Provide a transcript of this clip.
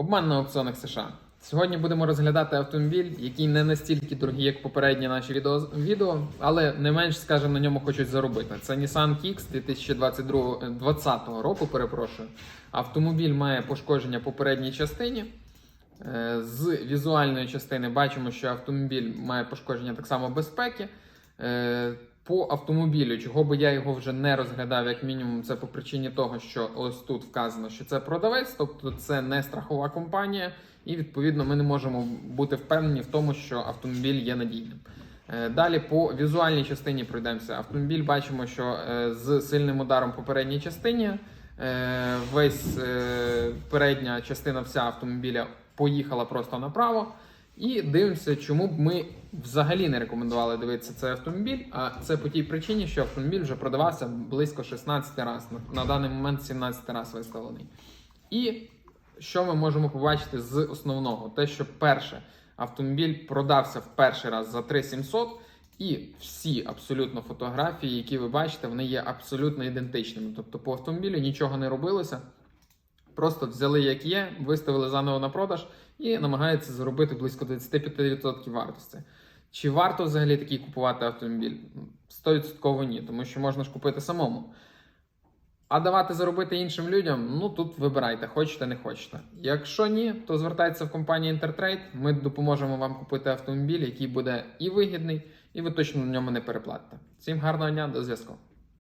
Обман на аукціонах США. Сьогодні будемо розглядати автомобіль, який не настільки дорогий, як попередні наші відео, але не менш, скажімо, на ньому хочуть заробити. Це Nissan Kicks 2020 року. Перепрошую. Автомобіль має пошкодження по передній частині. Е, З візуальної частини бачимо, що автомобіль має пошкодження так само безпеки. По автомобілю, чого би я його вже не розглядав, як мінімум, це по причині того, що ось тут вказано, що це продавець, тобто це не страхова компанія, і відповідно ми не можемо бути впевнені в тому, що автомобіль є надійним. Е, Далі по візуальній частині пройдемося. Автомобіль бачимо, що е, з сильним ударом по передній частині е, весь передня частина вся автомобіля поїхала просто направо. І дивимося, чому б ми взагалі не рекомендували дивитися цей автомобіль. А це по тій причині, що автомобіль вже продавався близько 16 разів. На, даний момент 17 разів виставлений. І що ми можемо побачити з основного? Те, що перше, автомобіль продався в перший раз за 3700, і всі абсолютно фотографії, які ви бачите, вони є абсолютно ідентичними. Тобто по автомобілю нічого не робилося. Просто взяли як є, виставили заново на продаж і намагаються заробити близько 25% вартості. Чи варто взагалі такий купувати автомобіль? 100% ні, тому що можна ж купити самому. А давати заробити іншим людям, ну тут вибирайте, хочете, не хочете. Якщо ні, то звертайтеся в компанію Intertrade, ми допоможемо вам купити автомобіль, який буде і вигідний, і ви точно на ньому не переплатите. Всім гарного дня, до зв'язку.